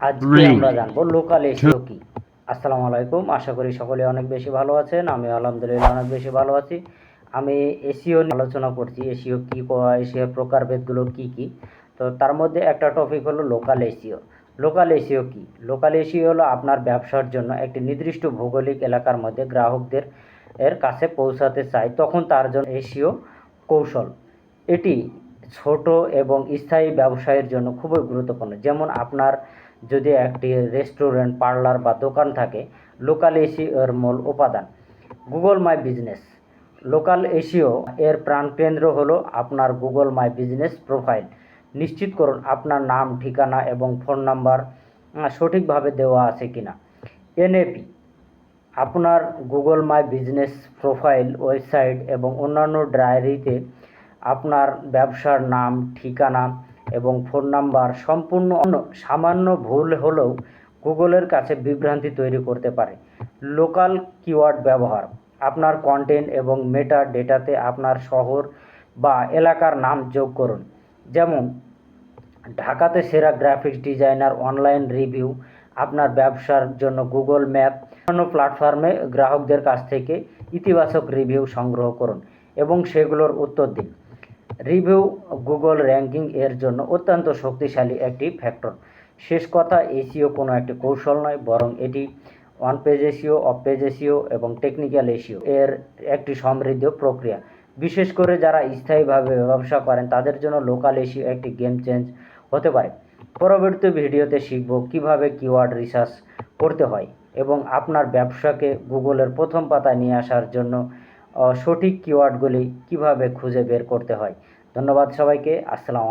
আজকে আমরা জানব লোকাল এসিও কি? আসসালামু আলাইকুম আশা করি সকলে অনেক বেশি ভালো আছেন আমি আলহামদুলিল্লাহ অনেক বেশি ভালো আছি। আমি এসিও নিয়ে আলোচনা করছি এসিও কি এসিওর প্রকারভেদগুলো কি কি? তো তার মধ্যে একটা টপিক হলো লোকাল এসিও লোকাল এসিও কি? লোকাল এসিও হলো আপনার ব্যবসার জন্য একটি নির্দিষ্ট ভৌগোলিক এলাকার মধ্যে গ্রাহকদের এর কাছে পৌঁছাতে চায় তখন তার জন্য এসিও কৌশল। এটি ছোট এবং স্থায়ী ব্যবসায়ের জন্য খুবই গুরুত্বপূর্ণ। যেমন আপনার যদি একটি রেস্টুরেন্ট পার্লার বা দোকান থাকে লোকাল এসিও এর মূল উপাদান। Google my business local SEO এর প্রাণকেন্দ্র হলো আপনার গুগল মাই বিজনেস প্রোফাইল নিশ্চিত করুন আপনার নাম, ঠিকানা এবং ফোন নাম্বার সঠিকভাবে দেওয়া আছে কিনা। এনএপি আপনার Google my business profile website এবং অন্যান্য ডায়েরিতে আপনার ব্যবসার নাম, ঠিকানা এবং ফোন নাম্বার সম্পূর্ণ অন্য, সামান্য ভুল হলেও গুগলের কাছে বিভ্রান্তি তৈরি করতে পারে। লোকাল কিওয়ার্ড ব্যবহার, আপনার কন্টেন্ট এবং মেটা ডেটাতে আপনার শহর বা এলাকার নাম যোগ করুন। যেমন, ঢাকাতে সেরা গ্রাফিক্স ডিজাইনার, অনলাইন রিভিউ, আপনার ব্যবসার জন্য গুগল ম্যাপ অন্য প্ল্যাটফর্মে গ্রাহকদের কাছ থেকে ইতিবাচক রিভিউ সংগ্রহ করুন এবং সেগুলোর উত্তর দিন। রিভিউ গুগল র্যাঙ্কিং এর জন্য অত্যন্ত শক্তিশালী একটি ফ্যাক্টর। শেষ কথা এসিও কোনো একটি কৌশল নয়, বরং এটি on page SEO off page SEO এবং টেকনিক্যাল এসিও এর একটি সমৃদ্ধ প্রক্রিয়া। বিশেষ করে যারা স্থায়ীভাবে ব্যবসা করেন, তাদের জন্য লোকাল এসিও একটি গেম চেঞ্জ হতে পারে। পরবর্তী ভিডিওতে শিখব কীভাবে কিওয়ার্ড রিসার্চ করতে হয় এবং আপনার ব্যবসাকে গুগলের প্রথম পাতায় নিয়ে আসার জন্য সঠিক কিওয়ার্ডগুলি কীভাবে খুঁজে বের করতে হয়। ধন্যবাদ সবাইকে। আসসালামু